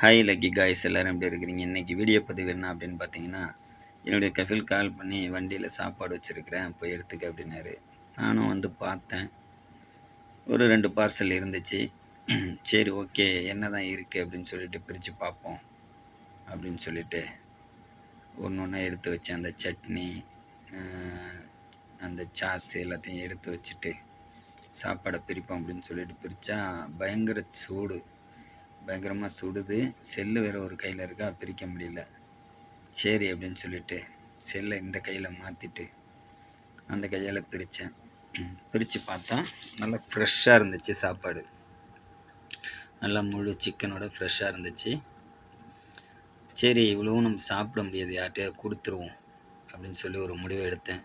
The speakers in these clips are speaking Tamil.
ஹாய் லக்கி காய்ஸ் எல்லோரும் எப்படி இருக்கிறீங்க? இன்றைக்கி வீடியோ பதிவு என்ன அப்படின்னு பார்த்தீங்கன்னா என்னுடைய கஃபில் கால் பண்ணி வண்டியில் சாப்பாடு வச்சுருக்கிறேன். போய் எடுத்துக்க அப்படின்னாரு. நானும் வந்து பார்த்தேன். ஒரு ரெண்டு பார்சல் இருந்துச்சு. சரி ஓகே என்ன தான் இருக்குது அப்படின்னு சொல்லிட்டு பிரித்து பார்ப்போம் அப்படின்னு சொல்லிட்டு ஒன்று ஒன்றா எடுத்து வச்சேன் அந்த சட்னி அந்த சாஸ் எல்லாத்தையும் எடுத்து வச்சுட்டு சாப்பாடை பிரிப்போம் அப்படின்னு சொல்லிட்டு பிரித்தா பயங்கர சூடு. பயங்கரமாக சுடுது. செல்லு வேறு ஒரு கையில் இருக்கா. பிரிக்க முடியல. சரி அப்படின்னு சொல்லிட்டு செல்லை இந்த கையில் மாற்றிட்டு அந்த கையால் பிரித்தேன் பிரித்து பார்த்தா நல்லா ஃப்ரெஷ்ஷாக இருந்துச்சு சாப்பாடு. நல்லா முழு சிக்கனோட ஃப்ரெஷ்ஷாக இருந்துச்சு. சரி இவ்வளவும் நம்ம சாப்பிட முடியாது. யார்கிட்டயாவது கொடுத்துருவோம் அப்படின்னு சொல்லி ஒரு முடிவை எடுத்தேன்.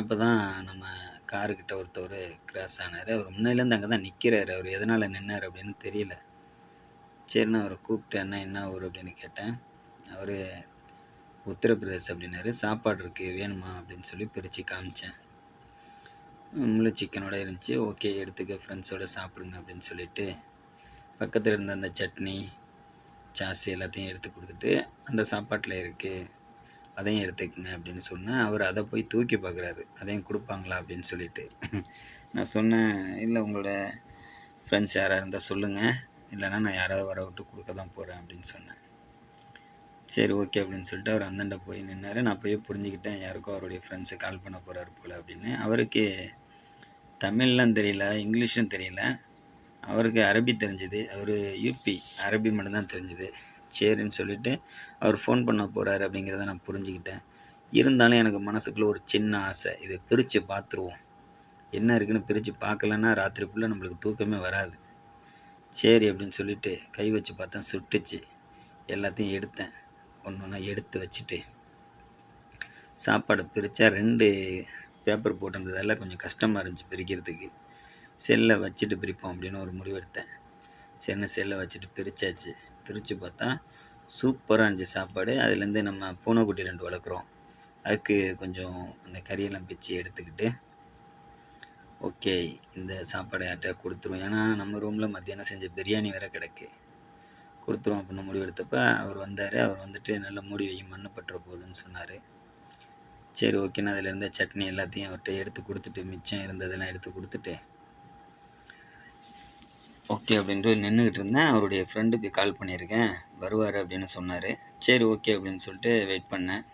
அப்போ தான் நம்ம காருக்கிட்ட ஒருத்தவர் கிராஸ் ஆனார். அவர் முன்னிலேருந்து அங்கே தான் நிற்கிறார் அவர் எதனால் நின்னார் அப்படின்னு தெரியல. சரிண்ணா அவரை கூப்பிட்டேன் என்ன என்ன ஊர் அப்படின்னு கேட்டேன். அவர் உத்தரப்பிரதேஷ் அப்படின்னாரு. சாப்பாடு இருக்குது வேணுமா அப்படின்னு சொல்லி பிரித்து காமிச்சேன். முழு சிக்கனோட இருந்துச்சு. ஓகே எடுத்துக்க ஃப்ரெண்ட்ஸோடு சாப்பிடுங்க அப்படின்னு சொல்லிட்டு பக்கத்தில் இருந்த அந்த சட்னி சாஸ் எல்லாத்தையும் எடுத்து கொடுத்துட்டு அந்த சாப்பாட்டில் இருக்குது அதையும் எடுத்துக்கங்க அப்படின்னு சொன்னேன் அவர் அதை போய் தூக்கி பார்க்குறாரு. அதையும் கொடுப்பாங்களா அப்படின்னு சொல்லிட்டு. நான் சொன்னேன் இல்லை உங்களோட ஃப்ரெண்ட்ஸ் யாராக இருந்தால் சொல்லுங்கள் இல்லைனா நான் யாராவது வர விட்டு கொடுக்க தான் போகிறேன் அப்படின்னு சொன்னேன். சரி ஓகே அப்படின்னு சொல்லிட்டு அவர் அந்தாண்ட போய் நின்னார். நான் போய் புரிஞ்சுக்கிட்டேன் யாருக்கோ அவருடைய ஃப்ரெண்ட்ஸு கால் பண்ண போகிறார் போல் அப்படின்னு. அவருக்கு தமிழ்லாம் தெரியல இங்கிலீஷும் தெரியல. அவருக்கு அரபி தெரிஞ்சுது. அவர் யூபி அரபி மட்டும்தான் தெரிஞ்சுது. சரின்னு சொல்லிவிட்டு அவர் ஃபோன் பண்ண போகிறாரு அப்படிங்கிறத நான் புரிஞ்சுக்கிட்டேன். இருந்தாலும் எனக்கு மனசுக்குள்ளே ஒரு சின்ன ஆசை. இதை பிரித்து பார்த்துருவோம். என்ன இருக்குன்னு பிரித்து பார்க்கலன்னா ராத்திரி ஃபுல்லாக நம்மளுக்கு தூக்கமே வராது. சரி அப்படின்னு சொல்லிட்டு கை வச்சு பார்த்தேன் சுட்டுச்சு. எல்லாத்தையும் எடுத்தேன். ஒன்று ஒன்றா எடுத்து வச்சுட்டு சாப்பாடை பிரித்தா ரெண்டு பேப்பர் போட்டிருந்ததால் கொஞ்சம் கஷ்டமாக இருந்துச்சு பிரிக்கிறதுக்கு. செல்லை வச்சுட்டு பிரிப்போம் அப்படின்னு ஒரு முடிவு எடுத்தேன். செல்லை வச்சுட்டு பிரித்தாச்சு பிரித்து பார்த்தா சூப்பராக இருந்துச்சு சாப்பாடு. அதுலேருந்து நம்ம பூனைக்குட்டி ரெண்டு வளர்க்குறோம். அதுக்கு கொஞ்சம் அந்த கறியெல்லாம் பிச்சு எடுத்துக்கிட்டு ஓகே இந்த சாப்பாடை யார்கிட்ட கொடுத்துருவோம். ஏன்னா நம்ம ரூமில் மத்தியானம் செஞ்ச பிரியாணி வேறு கிடக்கு. கொடுத்துருவோம் அப்படின்னு முடிவு எடுத்தப்ப அவர் வந்தார். அவர் வந்துட்டு நல்ல மூடி வையும் மண்ணு பட்டுற போகுதுன்னு சொன்னார். சரி ஓகேன்னு அதில் இருந்த சட்னி எல்லாத்தையும் அவர்கிட்ட எடுத்து கொடுத்துட்டு மிச்சம் இருந்ததெல்லாம் எடுத்து கொடுத்துட்டு ஓகே அப்படின்ட்டு நின்றுக்கிட்டு இருந்தேன். அவருடைய ஃப்ரெண்டுக்கு கால் பண்ணியிருக்கேன். வருவார் அப்படின்னு சொன்னார். சரி ஓகே அப்படின்னு சொல்லிட்டு வெயிட் பண்ணேன்.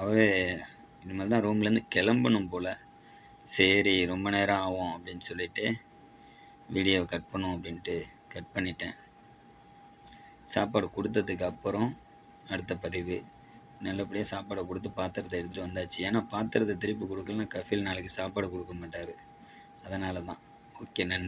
அவர் இனிமேல் தான் ரூம்லேருந்து கிளம்பணும் போல். சரி ரொம்ப நேரம் ஆகும் அப்படின்னு சொல்லிட்டு வீடியோவை கட் பண்ணுவோம் அப்படின்ட்டு கட் பண்ணிட்டேன். சாப்பாடு கொடுத்ததுக்கு அப்புறம் அடுத்த பதிவு. நல்லபடியாக சாப்பாடை கொடுத்து பாத்திரத்தை எடுத்துகிட்டு வந்தாச்சு. ஏன்னா பாத்திரத்தை திருப்பி கொடுக்கலன்னா கஃபில் நாளைக்கு சாப்பாடு கொடுக்க மாட்டார். அதனால தான் ஓகே நன்றி.